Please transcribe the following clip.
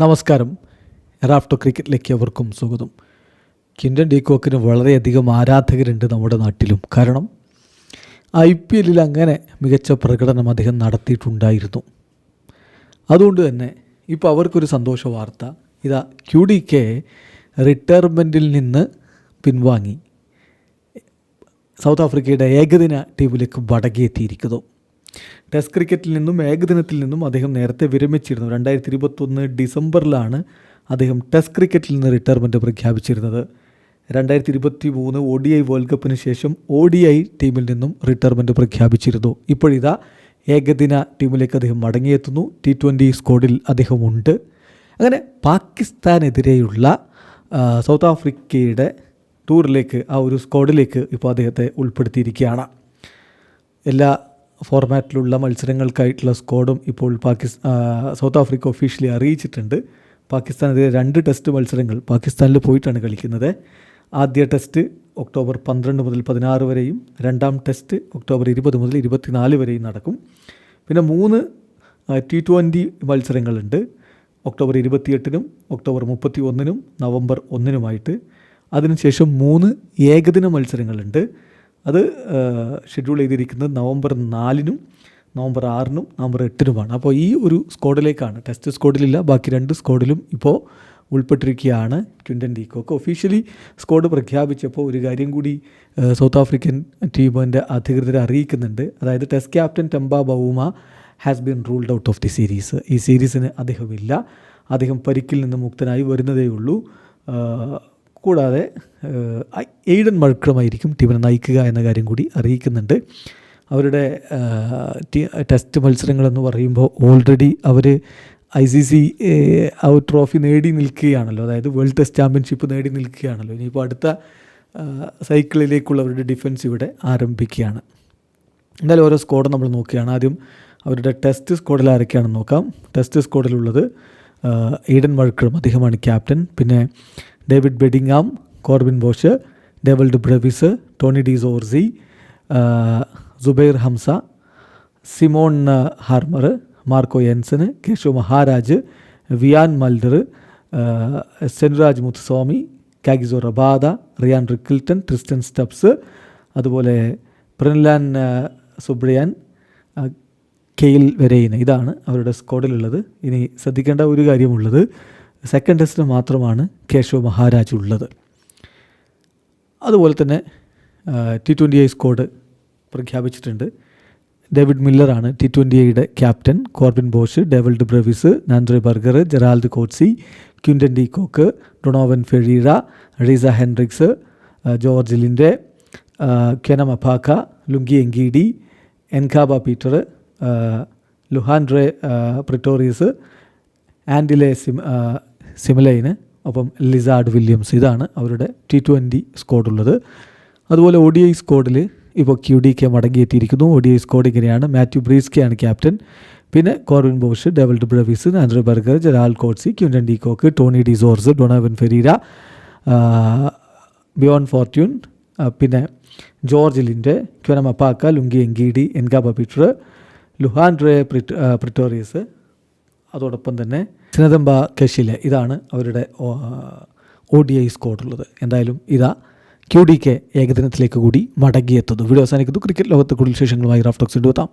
നമസ്കാരം. റാഫ്റ്റോ ക്രിക്കറ്റിലേക്ക് അവർക്കും സ്വാഗതം. കിൻഡൻ ഡീകോക്കിന് വളരെയധികം ആരാധകരുണ്ട് നമ്മുടെ നാട്ടിലും. കാരണം ഐ പി എല്ലിൽ അങ്ങനെ മികച്ച പ്രകടനം അദ്ദേഹം നടത്തിയിട്ടുണ്ടായിരുന്നു. അതുകൊണ്ട് തന്നെ ഇപ്പോൾ അവർക്കൊരു സന്തോഷ വാർത്ത. ഇതാ ക്യു ഡി കെ റിട്ടയർമെന്റിൽ നിന്ന് പിൻവാങ്ങി. സൗത്ത് ആഫ്രിക്കയുടെ ഏകദിന ടീമിലേക്ക് മടങ്ങിയെത്തിയിരിക്കുന്നു ടെസ്റ്റ് ക്രിക്കറ്റിൽ നിന്നും ഏകദിനത്തിൽ നിന്നും അദ്ദേഹം നേരത്തെ വിരമിച്ചിരുന്നു. രണ്ടായിരത്തി ഇരുപത്തൊന്ന് ഡിസംബറിലാണ് അദ്ദേഹം ടെസ്റ്റ് ക്രിക്കറ്റിൽ നിന്ന് റിട്ടയർമെന്റ് പ്രഖ്യാപിച്ചിരുന്നത്. രണ്ടായിരത്തി ഇരുപത്തി മൂന്ന് ഒ ഡി ഐ വേൾഡ് കപ്പിന് ശേഷം ഒ ഡി ഐ ടീമിൽ നിന്നും റിട്ടയർമെന്റ് പ്രഖ്യാപിച്ചിരുന്നു. ഇപ്പോഴിതാ ഏകദിന ടീമിലേക്ക് അദ്ദേഹം മടങ്ങിയെത്തുന്നു. T twenty സ്ക്വാഡിൽ അദ്ദേഹമുണ്ട്. അങ്ങനെ പാകിസ്ഥാനെതിരെയുള്ള ആ, സൗത്ത് ആഫ്രിക്കയുടെ ടൂറിലേക്ക് ആ ഒരു സ്ക്വാഡിലേക്ക് ഇപ്പോൾ അദ്ദേഹത്തെ ഉൾപ്പെടുത്തിയിരിക്കുകയാണ്. എല്ലാ ഫോർമാറ്റിലുള്ള മത്സരങ്ങൾക്കായിട്ടുള്ള സ്കോഡും ഇപ്പോൾ പാകിസ് സൗത്ത് ആഫ്രിക്ക ഒഫീഷ്യലി അറിയിച്ചിട്ടുണ്ട്. പാകിസ്ഥാനെതിരെ രണ്ട് ടെസ്റ്റ് മത്സരങ്ങൾ പാകിസ്ഥാനിൽ പോയിട്ടാണ് കളിക്കുന്നത്. ആദ്യ ടെസ്റ്റ് ഒക്ടോബർ പന്ത്രണ്ട് മുതൽ പതിനാറ് വരെയും രണ്ടാം ടെസ്റ്റ് ഒക്ടോബർ ഇരുപത് മുതൽ ഇരുപത്തിനാല് വരെയും നടക്കും. പിന്നെ മൂന്ന് ടി ട്വന്റി മത്സരങ്ങളുണ്ട്. ഒക്ടോബർ ഇരുപത്തിയെട്ടിനും ഒക്ടോബർ മുപ്പത്തി ഒന്നിനും നവംബർ ഒന്നിനുമായിട്ട്. അതിനുശേഷം മൂന്ന് ഏകദിന മത്സരങ്ങളുണ്ട്. അത് ഷെഡ്യൂൾ ചെയ്തിരിക്കുന്നത് നവംബർ നാലിനും നവംബർ ആറിനും നവംബർ എട്ടിനുമാണ്. അപ്പോൾ ഈ ഒരു സ്ക്വാഡിലേക്കാണ് ടെസ്റ്റ് സ്ക്വാഡിലില്ല ബാക്കി രണ്ട് സ്ക്വാഡിലും ഇപ്പോൾ ഉൾപ്പെട്ടിരിക്കുകയാണ് Quinton de Kock officially squad പ്രഖ്യാപിച്ചപ്പോൾ ഒരു കാര്യം കൂടി സൗത്ത് ആഫ്രിക്കൻ ടീമിന്റെ അധികൃതരെ അറിയിക്കുന്നുണ്ട്. അതായത് test captain Temba Bavuma has been ruled out of the series ഈ സീരീസിന് അദ്ദേഹമില്ല. അദ്ദേഹം പരിക്കിൽ നിന്ന് മുക്തനായി വരുന്നതേ ഉള്ളൂ. കൂടാതെ എയ്ഡൻ മഴക്രമായിരിക്കും ടീമിനെ നയിക്കുക എന്ന കാര്യം കൂടി അറിയിക്കുന്നുണ്ട്. അവരുടെ ടെസ്റ്റ് മത്സരങ്ങളെന്ന് പറയുമ്പോൾ ഓൾറെഡി അവർ ഐ സി സി ആ ട്രോഫി നേടി നിൽക്കുകയാണല്ലോ. അതായത് വേൾഡ് ടെസ്റ്റ് ചാമ്പ്യൻഷിപ്പ് നേടി നിൽക്കുകയാണല്ലോ. ഇനിയിപ്പോൾ അടുത്ത സൈക്കിളിലേക്കുള്ള അവരുടെ ഡിഫൻസ് ഇവിടെ ആരംഭിക്കുകയാണ്. എന്തായാലും ഓരോ സ്ക്വാഡ് നമ്മൾ നോക്കുകയാണ്. ആദ്യം അവരുടെ ടെസ്റ്റ് സ്ക്വാഡിൽ ആരൊക്കെയാണെന്ന് നോക്കാം. ടെസ്റ്റ് സ്ക്വാഡിലുള്ളത് ആ, ഈഡൻ വഴക്കളും അദ്ദേഹമാണ് ക്യാപ്റ്റൻ പിന്നെ David Bedingham Corbin Bosch Dewald Brevis Tony de Zorzi Zubayr Hamza Simon Harmer Marco Jansen Keshav Maharaj Wiaan Mulder Senuran Muthusamy Kagiso Rabada Ryan Rickelton Tristan Stubbs അതുപോലെ പ്രിൻലാൻ സുബ്രിയൻ സുബ്രിയാൻ കെയിൽ വരെയിന് ഇതാണ് അവരുടെ സ്ക്വാഡിലുള്ളത് ഇനി ശ്രദ്ധിക്കേണ്ട ഒരു കാര്യമുള്ളത്. സെക്കൻഡ് ടെസ്റ്റിൽ മാത്രമാണ് കേശവ് മഹാരാജ് ഉള്ളത്. അതുപോലെ തന്നെ ടി ട്വന്റി ഐ സ്ക്വാഡ് പ്രഖ്യാപിച്ചിട്ടുണ്ട്. ഡേവിഡ് മില്ലറാണ് ടി ട്വന്റി ഐയുടെ captain. Corbin Bosch Dewald Brevis Nandre Burger Gerald Coetzee Quinton de Kock Donovan Ferreira Reeza Hendricks George Linde Kwena Maphaka Lungi Ngidi Nqaba Peter Lhuandre Pretorius Andile Sim Simelane ഒപ്പം Lizaad Williams. ഇതാണ് അവരുടെ T twenty സ്ക്വാഡുള്ളത് അതുപോലെ O D I സ്ക്വാഡിൽ ഇപ്പോൾ Q D K മടങ്ങിയെത്തിയിരിക്കുന്നു. O D I squad ഇങ്ങനെയാണ്. Matthew ബ്രീസ്കെയാണ് captain പിന്നെ Corbin Bosch Dewald Brevis Nandre Burger Gerald Coetzee Quinton de Kock Tony de Zorzi Donovan Ferreira Bjorn Fortuin പിന്നെ George Linde Kwena Maphaka Lungi Ngidi Nqaba Peter Lhuandre Pret Pretorius അതോടൊപ്പം തന്നെ സിനദംബ കെഷിലെ ഇതാണ് അവരുടെ O D I സ്കോഡുള്ളത്. എന്തായാലും ഇതാ Q D K ഏകദിനത്തിലേക്ക് കൂടി മടങ്ങിയെത്തുന്നു. Video അവസാനിക്കുന്നു. Cricket ലോകത്തെ കൂടുതൽ വിശേഷങ്ങളുമായി റാഫ്റ്റോക്സ് എടുത്താം